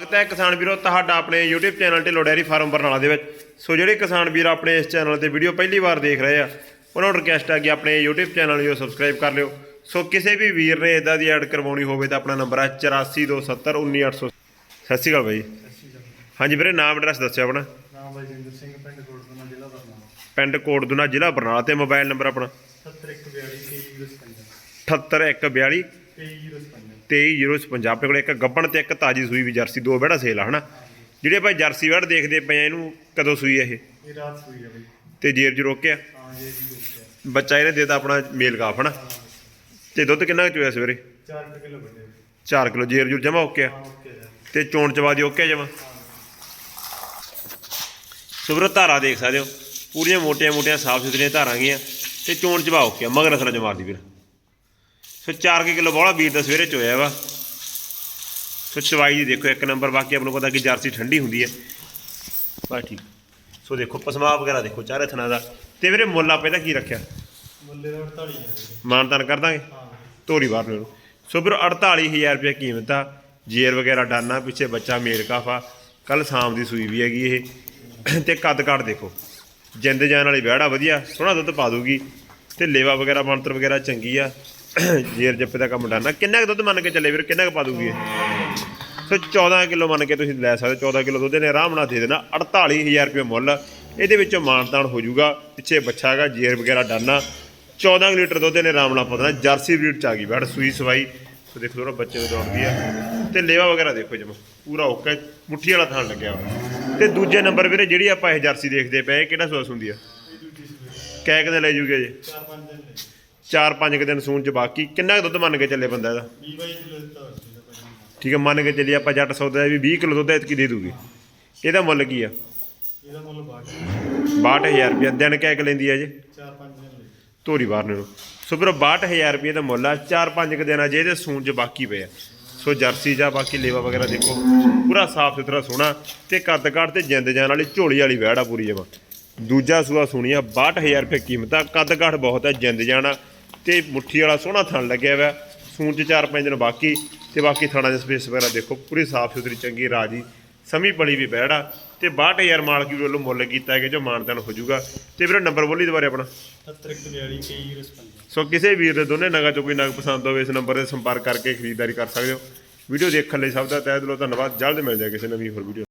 ਸਵਾਗਤ ਹੈ ਕਿਸਾਨ ਵੀਰੋ ਤੁਹਾਡਾ ਆਪਣੇ YouTube channel Dhillon dairy farm Barnala ਦੇ ਵਿੱਚ। ਸੋ ਜਿਹੜੇ ਕਿਸਾਨ ਵੀਰ ਆਪਣੇ ਇਸ ਚੈਨਲ ਤੇ ਵੀਡੀਓ ਪਹਿਲੀ ਵਾਰ ਦੇਖ ਰਹੇ ਆ ਉਹਨਾਂ ਨੂੰ ਰਿਕਵੈਸਟ ਹੈ ਕਿ ਆਪਣੇ YouTube ਚੈਨਲ ਨੂੰ ਸਬਸਕ੍ਰਾਈਬ ਕਰ ਲਿਓ। ਸੋ ਕਿਸੇ ਵੀ ਵੀਰ ਨੇ ਇਦਾਂ ਦੀ ਐਡ ਕਰਵਾਉਣੀ ਹੋਵੇ ਤਾਂ ਆਪਣਾ ਨੰਬਰ ਹੈ 8427191800 ਸਤਿ ਸ਼੍ਰੀ ਅਕਾਲ ਬਾਈ। ਹਾਂਜੀ ਵੀਰੇ ਨਾਮ ਐਡਰੈਸ ਦੱਸਿਓ ਆਪਣਾ। ਨਾਮ ਬਲਜਿੰਦਰ ਸਿੰਘ ਪਿੰਡ ਕੋਟਦਮਾ ਜ਼ਿਲ੍ਹਾ ਬਰਨਾਲਾ। ਪਿੰਡ ਕੋਟਦੁਨਾ ਜ਼ਿਲ੍ਹਾ ਬਰਨਾਲਾ ਤੇ ਮੋਬਾਈਲ ਨੰਬਰ ਆਪਣਾ 7142 78142 2355 23055 ਆਪਣੇ ਕੋਲ ਇੱਕ ਗੱਬਣ ਤੇ ਇੱਕ ਤਾਜੀ ਸੂਈ ਵੀ ਜਰਸੀ ਦੋ ਬੜਾ ਸੇਲ ਆ ਹਨਾ? ਜਿਹੜੇ ਭਾਈ ਜਰਸੀ ਵੜ ਦੇਖਦੇ ਪਏ ਆ ਇਹਨੂੰ ਕਦੋਂ ਸੂਈ ਇਹ? ਇਹ ਰਾਤ ਸੂਈ ਆ ਬਈ। ਤੇ ਜੇਰ ਰੋਕਿਆ? ਹਾਂ ਜੀ ਜੀ ਦੇਖਿਆ ਬੱਚਾ ਇਹਨੇ ਦੇਤਾ ਆਪਣਾ ਮੇਲ ਕਾਫ ਹਨਾ? ਤੇ ਦੁੱਧ ਕਿੰਨਾ ਕੁ ਚੋਇਆ ਸਵੇਰੇ? 4 ਕਿਲੋ ਵੱਡੇ 4 ਕਿਲੋ ਜੇਰ ਜੂਰ ਜਮਾ ਓਕੇ ਆ? ਤੇ ਚੋਣ ਚਵਾ ਦੀ ਓਕੇ ਜਮਾ? ਸੁਬਰ ਧਾਰਾ ਦੇਖ ਸਕਦੇ ਹੋ? ਪੂਰੀਆਂ ਮੋਟੀਆਂ ਮੋਟੀਆਂ ਸਾਫ਼ ਸੁਥਰੀਆਂ ਧਾਰਾਂ ਗੀਆਂ। ਤੇ ਚੋਣ ਚਵਾ ਓਕੇ ਮਗਰ ਅਸਲਾ ਜਮਾਰਦੀ ਵੀਰ ਸੋ 4 ਕਿਲੋ ਬੋਲਾ ਵੀਰ ਦਾ ਸਵੇਰੇ ਚੋਇਆ ਵਾ। ਸੋ ਚਵਾਈ ਦੀ ਦੇਖੋ ਇੱਕ ਨੰਬਰ ਬਾਕੀ ਆਪ ਨੂੰ ਪਤਾ ਕਿ ਜਰਸੀ ਠੰਡੀ ਹੁੰਦੀ ਹੈ। ਬਸ ਠੀਕ। ਸੋ ਦੇਖੋ ਪਸਮਾ ਵਗੈਰਾ ਦੇਖੋ ਚਾਰੇ ਥਣਾ ਦਾ। ਤੇ ਵੀਰੇ ਮੁੱਲ ਆਪੇ ਦਾ ਕੀ ਰੱਖਿਆ? ਮੁੱਲੇ ਦਾ 48 ਆ ਵੀਰੇ। ਮਾਨਤਾਨ ਕਰ ਦਾਂਗੇ? ਹਾਂ। ਧੋਰੀ ਬਾਹਰ ਨੂੰ। ਸੋ ਫਿਰ 48000 ਰੁਪਏ ਕੀਮਤ ਆ। ਜੇਰ ਵਗੈਰਾ ਡਾਨਾ ਪਿੱਛੇ ਬੱਚਾ ਮੇਲ ਕਾਫਾ। ਕੱਲ ਸ਼ਾਮ ਦੀ ਸੂਈ ਵੀ ਹੈਗੀ ਇਹ। ਤੇ ਕੱਦ ਕਾਠ ਦੇਖੋ। ਜਿੰਦ ਜਾਨ ਵਾਲੀ ਵਿਹੜਾ ਵਧੀਆ ਸੋਹਣਾ ਦੁੱਧ ਪਾ ਦੂਗੀ। ਤੇ ਲੇਵਾ ਵਗੈਰਾ ਮੰਤਰ ਵਗੈਰਾ ਚੰਗੀ ਆ। ਜੇਰ ਜੱਪੇ ਦਾ ਕੰਮ ਡਾਨਾ ਕਿੰਨਾ ਕੁ ਦੁੱਧ ਮੰਨ ਕੇ ਚੱਲੇ ਵੀਰ, ਕਿੰਨਾ ਕੁ ਪਾ ਦੂਗੀ ਇਹ? ਸੋ 14 ਕਿਲੋ ਮੰਨ ਕੇ ਤੁਸੀਂ ਲੈ ਸਕਦੇ 14 ਕਿਲੋ ਦੁੱਧ ਨੇ ਆਰਾਮ ਨਾਲ ਦੇ ਦੇਣਾ। 48000 ਰੁਪਏ ਮੁੱਲ। ਇਹਦੇ ਵਿੱਚੋਂ ਮਾਨਤਾਨ ਹੋ ਜਾਊਗਾ, ਪਿੱਛੇ ਬੱਚਾ ਹੈਗਾ, ਜੇਰ ਵਗੈਰਾ ਡਾਨਾ 14 ਲੀਟਰ ਦੁੱਧ ਨੇ ਆਰਾਮ ਨਾਲ ਪਦਣਾ ਜਰਸੀ ਬਰੀਡ ਚ ਆ ਗਈ ਬੈੜ ਸੂਈ ਸਵਾਈ। ਸੋ ਦੇਖੋ ਥੋੜਾ ਬੱਚੇ ਨੂੰ ਦੌੜਦੀ ਆ। ਤੇ ਲੇਵਾ ਵਗੈਰਾ ਦੇਖੋ ਜਮਾ, ਪੂਰਾ ਓਕੇ ਮੁੱਠੀ ਵਾਲਾ ਥਾਣ ਲੱਗਿਆ ਵਾ ਤੇ ਦੂਜੇ ਨੰਬਰ ਵੀਰੇ, ਜਿਹੜੀ ਆਪਾਂ ਇਹ ਜਰਸੀ ਦੇਖਦੇ ਪਏ ਕਿਹੜਾ ਸੂਸ ਹੁੰਦੀ ਆ? ਇਹ ਦੂਜੀ ਕੈ ਕਦੇ ਲੈ ਜੂਗੇ ਜੇ। 4-5 ਦਿਨ ਲਈ 4-5 ਕੁ ਦਿਨ ਸੂਣ ਚ ਬਾਕੀ ਕਿੰਨਾ ਕੁ ਦੁੱਧ ਮੰਨ ਕੇ ਚੱਲੇ ਬੰਦਾ ਇਹਦਾ? 20 22 ਕਿਲੋ ਦਿੱਤਾ ਠੀਕ ਹੈ ਮੰਨ ਕੇ ਚੱਲੀ ਆਪਾਂ ਜੱਟ ਸੌਦਾ ਵੀ 20 ਕਿਲੋ ਦੁੱਧ ਐਤਕੀ ਦੇ ਦੂਗੀ। ਇਹਦਾ ਮੁੱਲ ਕੀ ਆ? ਇਹਦਾ ਮੁੱਲ ਬਾਕੀ 62000 ਰੁਪਏ ਦਿਨ ਕਹਿ ਕੇ ਲੈਂਦੀ ਆ ਜੇ? 4-5 ਦਿਨ ਲਈ। ਧੋਰੀ ਬਾਹਰ ਨੂੰ। ਸੋ ਫਿਰ 62000 ਰੁਪਏ ਦਾ ਮੁੱਲ ਆ 4-5 ਕੁ ਦਿਨ ਆ ਜੇ ਇਹਦੇ ਸੂਣ ਚ ਬਾਕੀ ਪਏ ਆ। ਸੋ ਜਰਸੀ ਜਾਂ ਬਾਕੀ ਲੇਵਾ ਵਗੈਰਾ ਦੇਖੋ ਪੂਰਾ ਸਾਫ਼ ਸੁਥਰਾ ਸੋਹਣਾ ਤੇ ਕੱਦ ਕਾਠ ਤੇ ਜਿੰਦ ਜਾਨ ਵਾਲੀ ਝੋਲੀ ਵਾਲੀ ਵਹਿੜਾ ਪੂਰੀ ਜਮਾ। ਦੂਜਾ ਸੂਆ ਸੁਣੀਆ 62000 ਰੁਪਏ ਕੀਮਤ ਆ ਕੱਦ ਕਾਠ ਬਹੁਤ ਹੈ ਜਿੰਦ ਜਾਣਾ। ਤੇ ਮੁੱਠੀ ਵਾਲਾ ਸੋਹਣਾ ਥਣ ਲੱਗਿਆ ਹੋਇਆ। ਸੂਣ ਚ 4-5 ਦਿਨ ਬਾਕੀ ਤੇ ਬਾਕੀ ਥਾਣਾ ਦੇ ਸਪੇਸ ਵਗੈਰਾ ਦੇਖੋ ਪੂਰੀ ਸਾਫ਼ ਸੁਥਰੀ ਚੰਗੀ ਰਾਜੀ ਸਮੀ ਪਲੀ ਵੀ ਬਹਿੜਾ ਤੇ 62000 ਮਾਲਕੀ ਵੱਲੋਂ ਮੁੱਲ ਕੀਤਾ ਹੈ ਕਿ ਜੋ ਮਾਨਤਨ ਹੋ ਜਾਊਗਾ। ਤੇ ਵੀਰੇ ਨੰਬਰ ਬੋਲੀ ਦੁਬਾਰੇ ਆਪਣਾ। 7142 2355 ਸੋ ਕਿਸੇ ਵੀਰ ਦੇ ਦੋਨੇ ਨਗਾਂ ਚੋਂ ਕੋਈ ਨਗ ਪਸੰਦ ਹੋਵੇ ਇਸ ਨੰਬਰ ਤੇ ਸੰਪਰਕ ਕਰਕੇ ਖਰੀਦਦਾਰੀ ਕਰ ਸਕਦੇ ਹੋ। ਵੀਡੀਓ ਦੇਖਣ ਲਈ ਸਭ ਦਾ ਤਹਿ ਦਿਲੋਂ ਧੰਨਵਾਦ। ਜਲਦ ਮਿਲ ਜਾਏ ਕਿਸੇ ਨਵੀਂ ਹੋਰ ਵੀਡੀਓ